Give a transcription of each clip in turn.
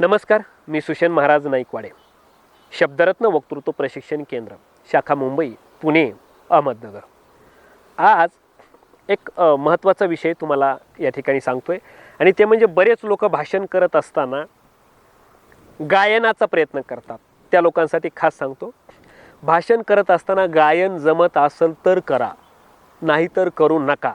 नमस्कार मी सुशन महाराज नाईकवाडे. शब्दरत्न वक्तृत्व प्रशिक्षण केंद्र शाखा मुंबई पुणे अहमदनगर. आज एक महत्त्वाचा विषय तुम्हाला या ठिकाणी सांगतोय आणि ते म्हणजे बरेच लोक भाषण करत असताना गायनाचा प्रयत्न करतात. त्या लोकांसाठी खास सांगतो. भाषण करत असताना गायन जमत असेल तर करा नाहीतर करू नका.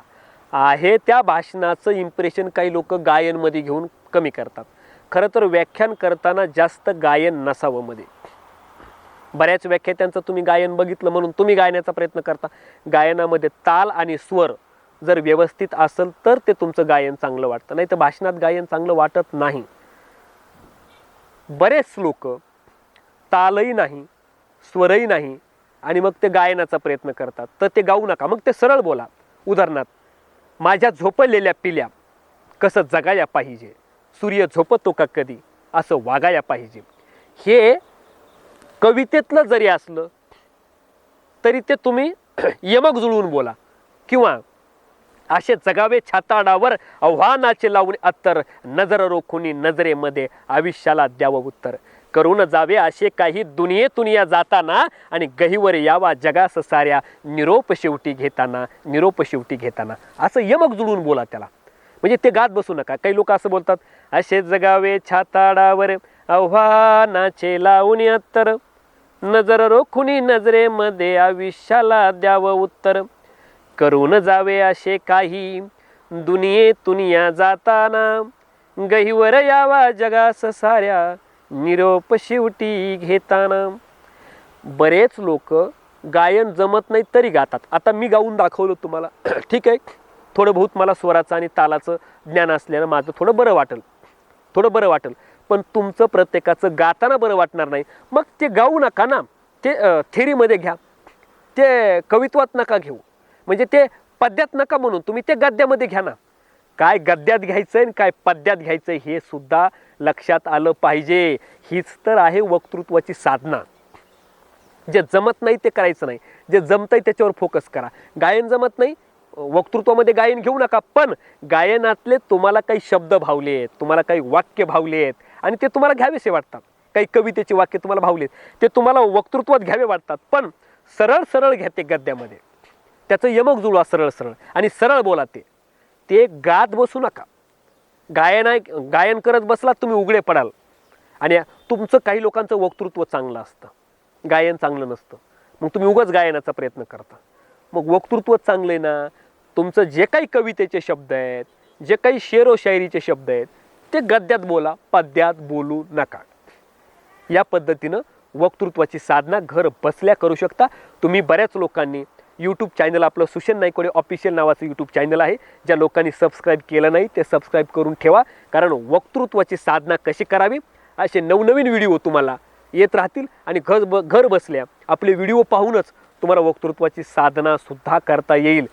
आहे त्या भाषणाचं इम्प्रेशन काही लोक गायनमध्ये घेऊन कमी करतात. खरं तर व्याख्यान करताना जास्त गायन नसावं मध्ये. बऱ्याच व्याख्यात्यांचं तुम्ही गायन बघितलं म्हणून तुम्ही गायनाचा प्रयत्न करता. गायनामध्ये ताल आणि स्वर जर व्यवस्थित असेल तर ते तुमचं गायन चांगलं वाटतं. नाही तर भाषणात गायन चांगलं वाटत नाही. बरेच लोक तालही नाही स्वरही नाही आणि मग ते गायनाचा प्रयत्न करतात. तर ते गाऊ नका. मग ते सरळ बोला. उदाहरणार्थ माझ्या झोपलेल्या पिल्या कसं जगाया पाहिजे? सूर्य झोपतो का कधी? असं वागाया पाहिजे. हे कवितेतलं जरी असलं तरी ते तुम्ही यमक जुळवून बोला. किंवा असे जगावे छाताडावर आव्हानाचे लावून अत्तर नजर रोखुनी नजरेमध्ये आयुष्याला द्यावं उत्तर. करून जावे असे काही दुनियेतून या जाताना आणि गहीवर यावा जगास साऱ्या निरोप शेवटी घेताना निरोप शेवटी घेताना. असं यमक जुळून बोला त्याला. म्हणजे ते गात बसू नका. काही लोक असं बोलतात असे जगावे छाताडावर आव्हानाचे लावून अत्तर. नजर रोखुनी नजरेमध्ये आयुष्याला द्यावं उत्तर. करून जावे असे काही दुनिये तुनिया जाताना. गहीवर यावा जगास साऱ्या निरोप शेवटी घेताना. बरेच लोक गायन जमत नाही तरी गातात. आता मी गाऊन दाखवलं तुम्हाला. ठीक आहे? थोडं बहुत मला स्वराचं आणि तालाचं ज्ञान असल्यानं माझं थोडं बरं वाटेल. थोडं बरं वाटेल. पण तुमचं प्रत्येकाचं गाताना बरं वाटणार नाही. मग ते गाऊ नका ना. ते थेरीमध्ये घ्या. ते कवित्वात नका घेऊ. म्हणजे ते पद्यात नका म्हणून. तुम्ही ते गद्यामध्ये घ्या ना. काय गद्यात घ्यायचं आणि काय पद्यात घ्यायचं हे सुद्धा लक्षात आलं पाहिजे. हीच तर आहे वक्तृत्वाची साधना. जे जमत नाही ते करायचं नाही. जे जमतंय त्याच्यावर फोकस करा. गायन जमत नाही वक्तृत्वामध्ये गायन घेऊ नका पण गायनातले तुम्हाला काही शब्द भावले आहेत तुम्हाला काही वाक्य भावले आहेत आणि ते तुम्हाला घ्यावेसे वाटतात. काही कवितेचे वाक्य तुम्हाला भावले आहेत ते तुम्हाला वक्तृत्वात घ्यावे वाटतात पण सरळ सरळ घ्या ते गद्यामध्ये. त्याचं यमक जुळवा सरळ सरळ आणि सरळ बोला ते. ते गात बसू नका. गायन गायन करत बसलात तुम्ही उघडे पडाल. आणि तुमचं काही लोकांचं वक्तृत्व चांगलं असतं. गायन चांगलं नसतं. मग तुम्ही उगाच गायनाचा प्रयत्न करता. मग वक्तृत्व चांगलं आहे ना? तुमचं जे काही कवितेचे शब्द आहेत जे काही शेरो शायरीचे शब्द आहेत ते गद्यात बोला पद्यात बोलू नका. या पद्धतीनं वक्तृत्वाची साधना घर बसल्या करू शकता. तुम्ही बऱ्याच लोकांनी यूट्यूब चॅनल आपलं सुशन नाईकोडे ऑफिशियल नावाचं यूट्यूब चॅनल आहे ज्या लोकांनी सबस्क्राईब केलं नाही ते सबस्क्राईब करून ठेवा. कारण वक्तृत्वाची साधना कशी करावी? असे नवनवीन व्हिडिओ तुम्हाला येत राहतील आणि घर ब घर बसल्या आपले व्हिडिओ पाहूनच तुम्हाला वक्तृत्वाची साधनासुद्धा करता येईल.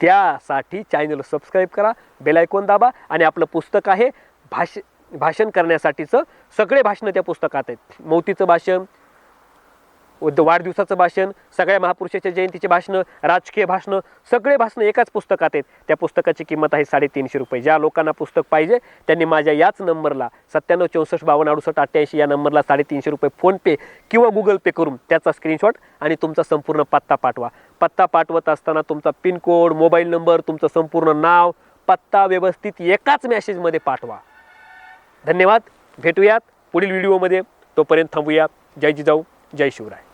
त्यासाठी चॅनल सबस्क्राईब करा बेलायकॉन दाबा आणि आपलं पुस्तक आहे भाष भाषण करण्यासाठीचं. सगळे भाषणं त्या पुस्तकात आहेत. मौतीचं भाषण वाढदिवसाचं भाषण सगळ्या महापुरुषाच्या जयंतीचे भाषणं राजकीय भाषणं सगळे भाषणं एकाच पुस्तकात आहेत. त्या पुस्तकाची किंमत आहे साडेतीनशे रुपये. ज्या लोकांना पुस्तक पाहिजे त्यांनी माझ्या याच नंबरला सत्त्याण्णव चौसष्ट बावन्न अडुसष्ट अठ्ठ्याऐंशी या नंबरला साडेतीनशे रुपये फोनपे किंवा गुगल पे करून त्याचा स्क्रीनशॉट आणि तुमचा संपूर्ण पत्ता पाठवा. पत्ता पाठवत असताना तुमचा पिनकोड मोबाईल नंबर तुमचं संपूर्ण नाव पत्ता व्यवस्थित एकाच मॅसेजमध्ये पाठवा. धन्यवाद. भेटूयात पुढील व्हिडिओमध्ये तोपर्यंत थांबूया. जय जिजाऊ जय शिवराय.